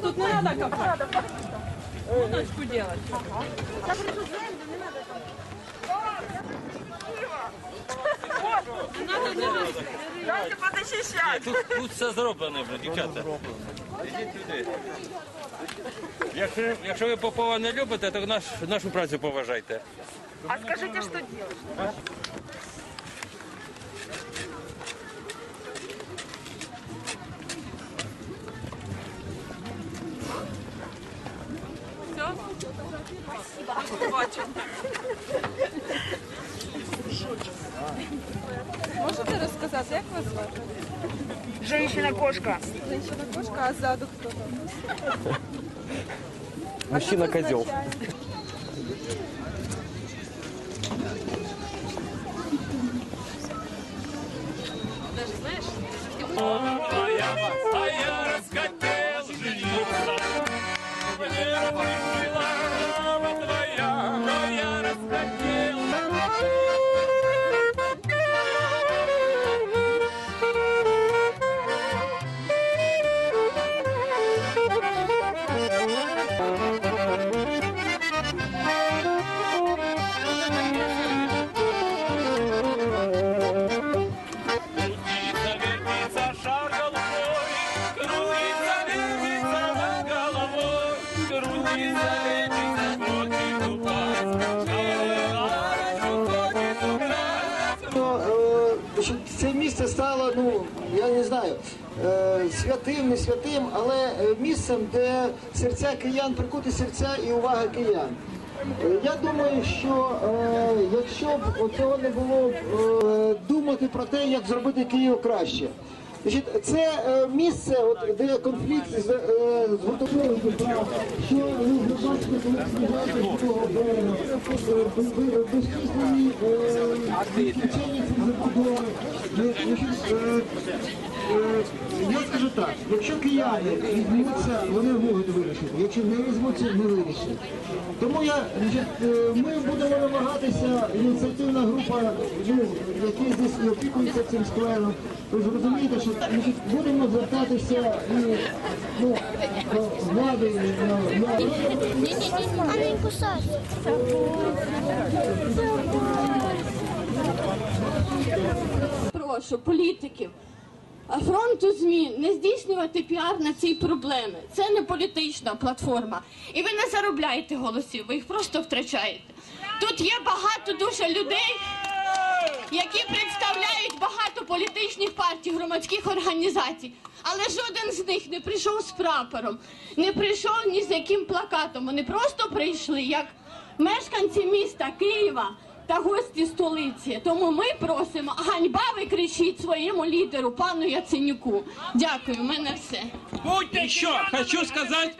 тут не надо копать. Уточку делать. Тут, тут все зроблено вже, дівчата. Ідіть туди. Якщо, якщо ви Попова не любите, то наш, нашу працю поважайте. А скажите, что делать? Можете розказати, як вас звати? Женщина-кошка. Женщина-кошка, а ззаду хто там? Мужчина-козел. А я знаю, е, святим, не святим, але е, місцем, де серця киян, прикути серця і увага киян. Е, Я думаю, що якщо б цього не було думати про те, як зробити Київ краще. Значить, це е, місце, от, де конфлікт з, е, гуртовою прав, що ви бачите, коли з того берега, е, безчисленні е, е, Я скажу так, якщо кияни візьмуться, вони можуть вирішити. Якщо не візьмуться, не вирішать. Тому я, ми будемо намагатися, ініціативна група, ну, які здесь опікуються цим сквером, ви ж що будемо звертатися і ну, до влади, А не кусайся. прошу політиків фронту змін не здійснювати піар на цій проблемі. Це не політична платформа. І ви не заробляєте голосів, ви їх просто втрачаєте. Тут є багато дуже людей, які представляють багато політичних партій, громадських організацій. Але жоден з них не прийшов з прапором, не прийшов ні з яким плакатом. Вони просто прийшли як мешканці міста Києва та гості столиці. Тому ми просимо ганьба ви кричіть своєму лідеру, пану Яценюку. Дякую, в мене все. Еще хочу сказать,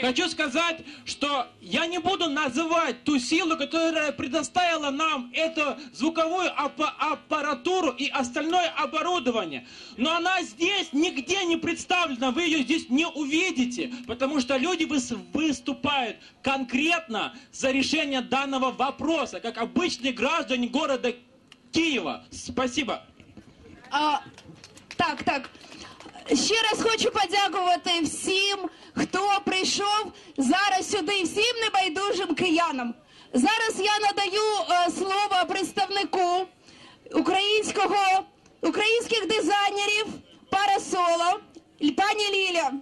хочу сказать, что я не буду называть ту силу, которая предоставила нам эту звуковую аппа- аппаратуру и остальное оборудование. Но она здесь нигде не представлена, вы ее здесь не увидите, потому что люди выс- выступают конкретно за решение данного вопроса, как обычные граждане города Киева. Спасибо. А, так, так. Ще раз хочу подякувати всім, хто прийшов зараз сюди, всім небайдужим киянам. Зараз я надаю е, слово представнику українського, українських дизайнерів Парасоло, пані Ліля.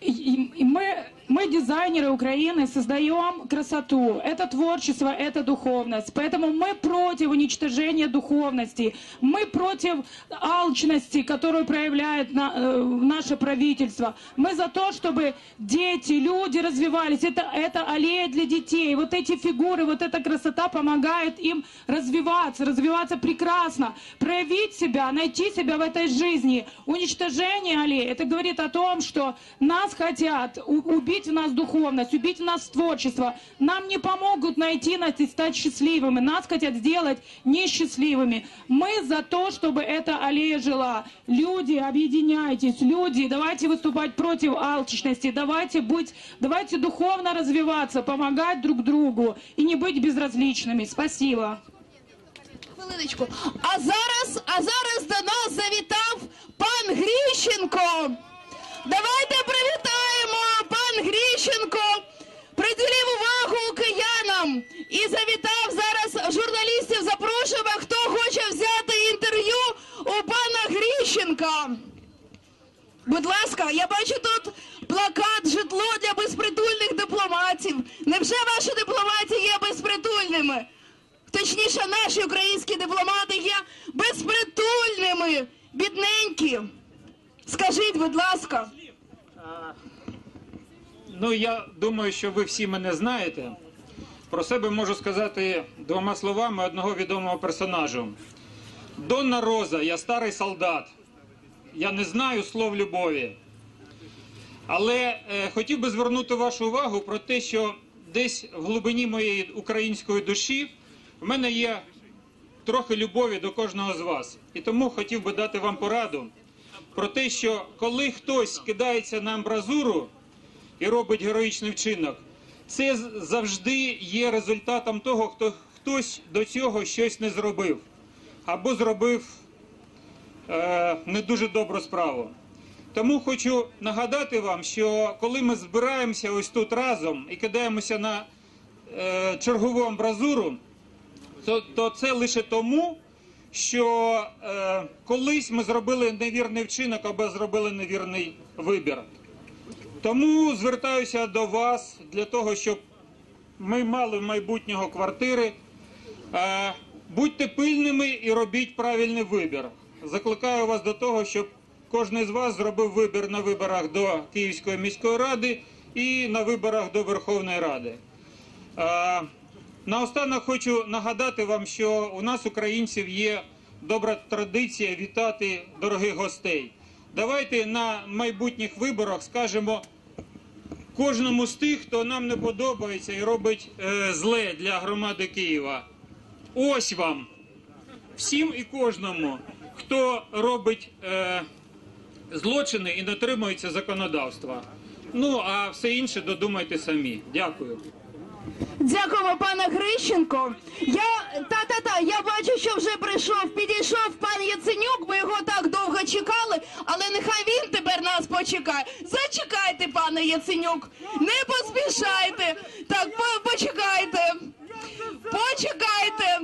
І и мы, дизайнеры Украины, создаем красоту. Это творчество, это духовность. Поэтому мы против уничтожения духовности. Мы против алчности, которую проявляет на- э, наше правительство. Мы за то, чтобы дети, люди развивались. Это, это аллея для детей. Вот эти фигуры, вот эта красота помогает им развиваться, развиваться прекрасно, проявить себя, найти себя в этой жизни. Уничтожение аллеи, это говорит о том, что нас хотят у- убить в нас духовность, убить в нас творчество. Нам не помогут найти нас и стать счастливыми. Нас хотят сделать несчастливыми. Мы за то, чтобы эта аллея жила. Люди, объединяйтесь, люди, давайте выступать против алчности, давайте быть, давайте духовно развиваться, помогать друг другу и не быть безразличными. Спасибо. Хвилиночку. А зараз, а зараз до нас завітав пан Гріщенко. Давайте привітаємо пан Гріщенко. Приділив увагу киянам і завітав зараз журналістів. Запрошуємо, хто хоче взяти інтерв'ю у пана Гріщенка. Будь ласка, я бачу тут плакат житло для безпритульних дипломатів. Невже ваші дипломати є безпритульними? Точніше, наші українські дипломати є безпритульними, бідненькі. Скажіть, будь ласка. Ну, я думаю, що ви всі мене знаєте. Про себе можу сказати двома словами одного відомого персонажу. Донна Роза, я старий солдат. Я не знаю слов любові. Але е, хотів би звернути вашу увагу про те, що десь в глибині моєї української душі в мене є трохи любові до кожного з вас. І тому хотів би дати вам пораду про те, що коли хтось кидається на амбразуру і робить героїчний вчинок, це завжди є результатом того, хто хтось до цього щось не зробив або зробив е, не дуже добру справу. Тому хочу нагадати вам, що коли ми збираємося ось тут разом і кидаємося на е, чергову амбразуру, то, то це лише тому, що е, колись ми зробили невірний вчинок або зробили невірний вибір. Тому звертаюся до вас для того, щоб ми мали в майбутнього квартири. Е, будьте пильними і робіть правильний вибір. Закликаю вас до того, щоб кожен з вас зробив вибір на виборах до Київської міської ради і на виборах до Верховної Ради. Е, Наостанок хочу нагадати вам, що у нас, українців, є добра традиція вітати дорогих гостей. Давайте на майбутніх виборах скажемо кожному з тих, хто нам не подобається і робить е, зле для громади Києва. Ось вам всім і кожному, хто робить е, злочини і дотримується законодавства. Ну а все інше додумайте самі. Дякую. Дякуємо, пане Грищенко. Я та-та-та, я бачу, що вже прийшов, підійшов пан Яценюк. Ми його так довго чекали, але нехай він тепер нас почекає. Зачекайте, пане Яценюк, не поспішайте. Так, по- почекайте. Почекайте.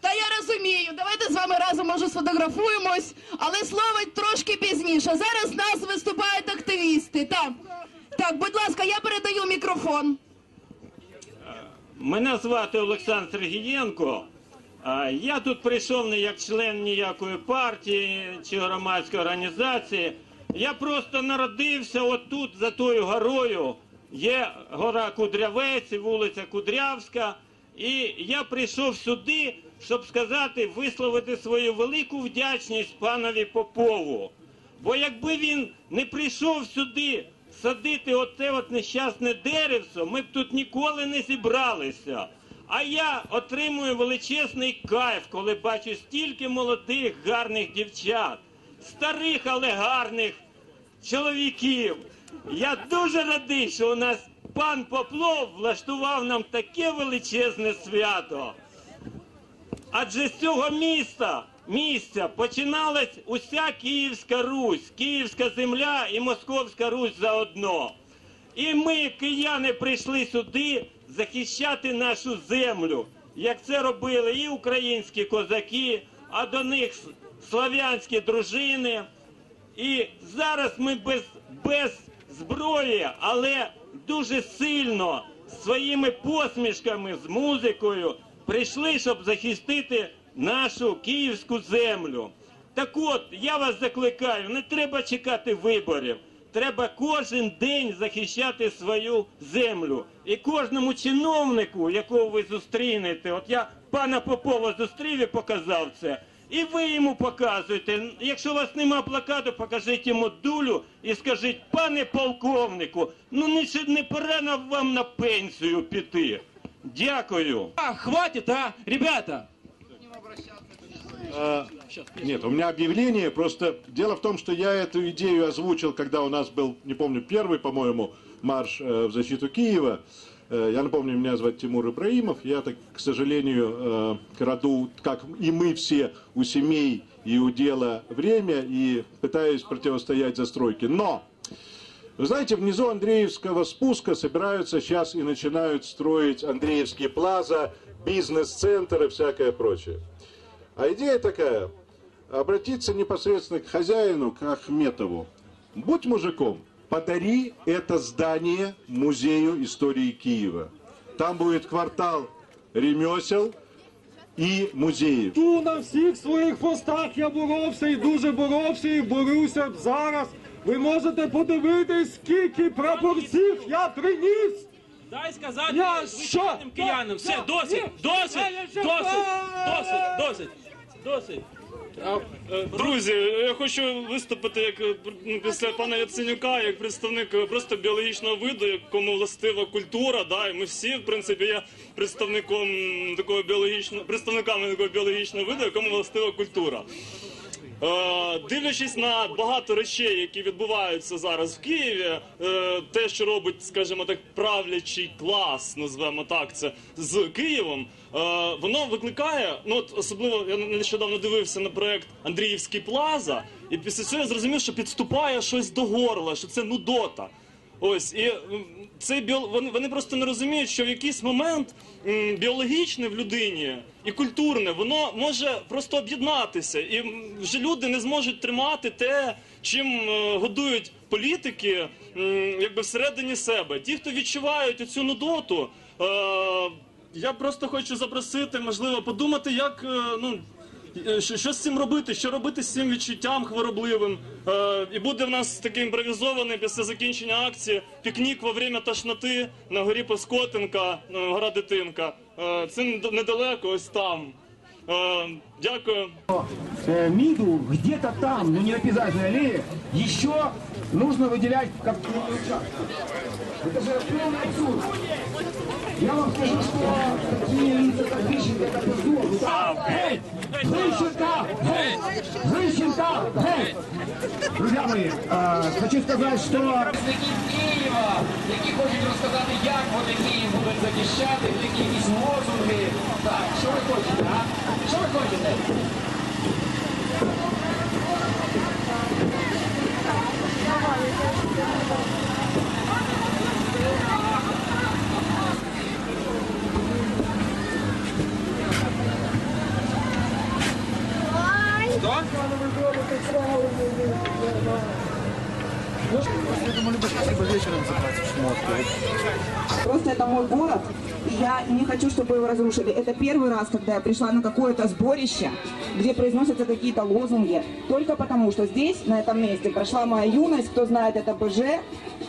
Та я розумію, давайте з вами разом може сфотографуємось, але слово трошки пізніше. Зараз нас виступають активісти. Так, так, будь ласка, я передаю мікрофон. Мене звати Олександр Сергієнко. Я тут прийшов не як член ніякої партії чи громадської організації. Я просто народився отут за тою горою. Є гора Кудрявець, вулиця Кудрявська. І я прийшов сюди, щоб сказати, висловити свою велику вдячність панові Попову. Бо якби він не прийшов сюди садити оце от нещасне деревце, ми б тут ніколи не зібралися. А я отримую величезний кайф, коли бачу стільки молодих, гарних дівчат, старих, але гарних чоловіків. Я дуже радий, що у нас пан Поплов влаштував нам таке величезне свято. Адже з цього міста, місця починалась уся Київська Русь, Київська земля і Московська Русь заодно. І ми, кияни, прийшли сюди захищати нашу землю, як це робили і українські козаки, а до них слав'янські дружини. І зараз ми без, без зброї, але дуже сильно своїми посмішками з музикою прийшли, щоб захистити нашу київську землю. Так от, я вас закликаю, не треба чекати виборів. Треба кожен день захищати свою землю. І кожному чиновнику, якого ви зустрінете, от я пана Попова зустрів і показав це. І ви йому показуєте. Якщо у вас нема плакату, покажіть йому дулю і скажіть, пане полковнику, ну не, не пора вам на пенсію піти. Дякую. А, хватит, а, ребята! А, Нет, у меня объявление. Просто дело в том, что я эту идею озвучил, когда у нас был, не помню, первый, по-моему, марш э, в защиту Киева. Э, Я напомню, меня зовут Тимур Ибраимов. Я, так, к сожалению, э, краду, как и мы все, у семей и у дела время и пытаюсь противостоять застройке. Но Вы знаете, внизу Андреевского спуска собираются сейчас и начинают строить Андреевский плаза, бизнес-центр и всякое прочее. А идея такая, обратиться непосредственно к хозяину, к Ахметову. Будь мужиком, подари это здание музею истории Киева. Там будет квартал ремесел і музеїв. Ту на всіх своїх постах я боровся і дуже боровся, і борюся зараз. Ви можете подивитись, скільки прапорців я приніс. Дай сказати Я звичайним що? киянам. Все, Я- досить, Ні, досить, я ще- досить, Досить, А, досить. Друзі, я хочу виступити як е, ну, після пана Яценюка, як представник е, просто біологічного виду, якому властива культура. Да, і ми всі, в принципі, є представником такого біологічного представниками такого біологічного виду, якому властива культура. Е, дивлячись на багато речей, які відбуваються зараз в Києві, е, те, що робить, скажімо так, правлячий клас, назвемо так, це з Києвом, е, воно викликає. Ну от особливо я нещодавно дивився на проект Андріївський Плаза, і після цього я зрозумів, що підступає щось до горла, що це нудота. Ось і цей біо... вони, вони просто не розуміють, що в якийсь момент м, біологічне в людині і культурне воно може просто об'єднатися, і вже люди не зможуть тримати те, чим е, годують політики, м, якби всередині себе. Ті, хто відчувають цю нудоту, е, я просто хочу запросити, можливо, подумати, як е, ну. Е, Що, що з цим робити? Що робити з цим відчуттям хворобливим? Е, і буде в нас такий імпровізований після закінчення акції пікнік во время тошноти на горі Поскотинка, е, гора Дитинка. Е, це нед- недалеко, ось там. Е, дякую. э, МИДу где-то там, но не на пейзажной аллее, еще нужно выделять как участок. Это же полный абсурд. Я вам скажу, что такие лица, как Грищенко, это безумно. Эй! Грищенко! Эй! Грищенко! Эй! Друзья мои, э, хочу сказать, что... Києва, які хочуть розказати, як вони Київ будуть захищати, які якісь лозунги. Так, що ви хочете, а? Що ви хочете? Просто это мой город, и я не хочу, чтобы его разрушили. Это первый раз, когда я пришла на какое-то сборище, где произносятся какие-то лозунги, только потому, что здесь, на этом месте, прошла моя юность, кто знает, это БЖ,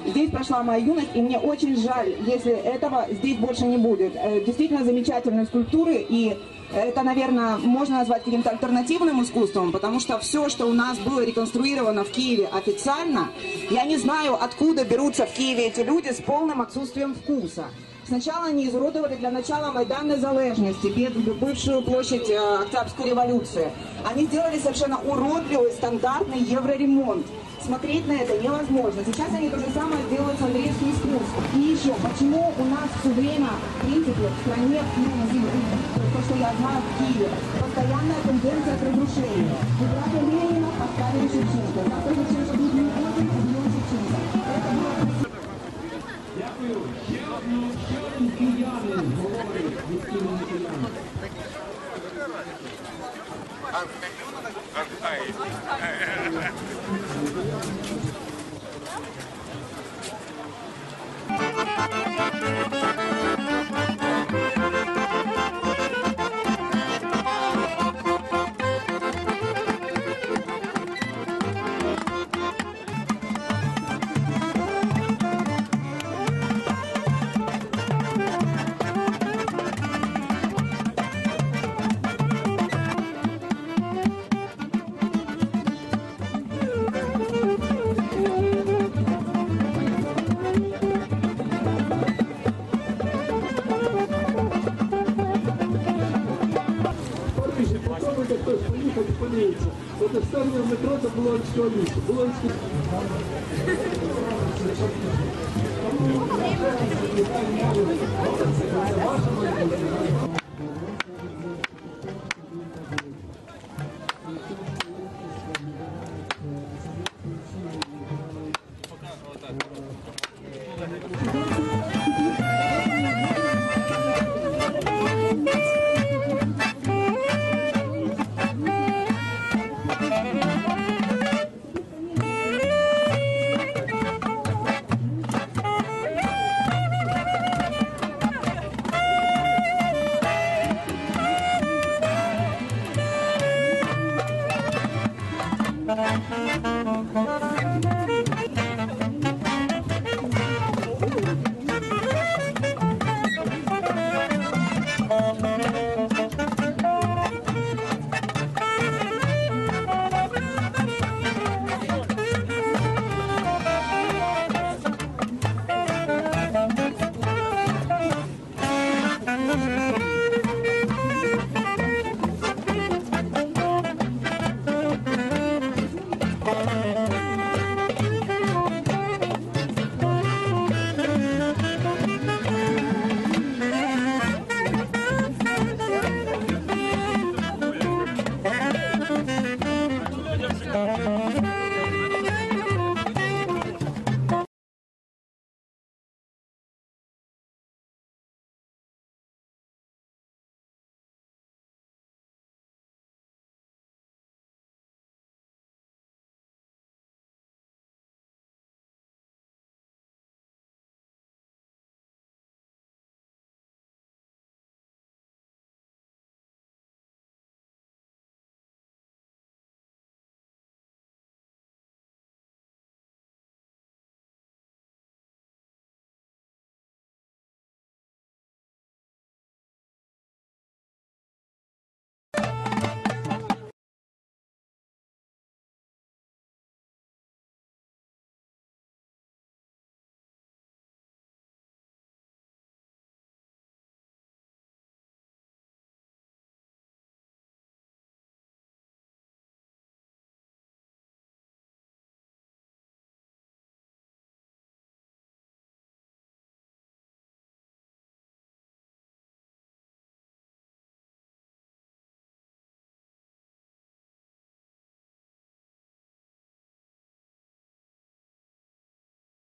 здесь прошла моя юность, и мне очень жаль, если этого здесь больше не будет. Э, Действительно замечательные скульптуры, и это, наверное, можно назвать каким-то альтернативным искусством, потому что все, что у нас было реконструировано в Киеве официально, я не знаю, откуда берутся в Киеве эти люди с полным отсутствием вкуса. Сначала они изуродовали для начала Майдан Незалежности, бывшую площадь э, Октябрьской революции. Они сделали совершенно уродливый стандартный евроремонт. Смотреть на это невозможно. Сейчас они то же самое делают с Андреевским искусством. И еще, почему у нас все время, в принципе, в стране, ну, что я знаю в Киеве, постоянная тенденция к разрушению. Убрали Ленина, поставили Шевченко. Завтра Шевченко будет не очень, убьем Шевченко. Это было Дякую. Ще одну, ще один киянин говорить від імені киян. Парижі, Thank you.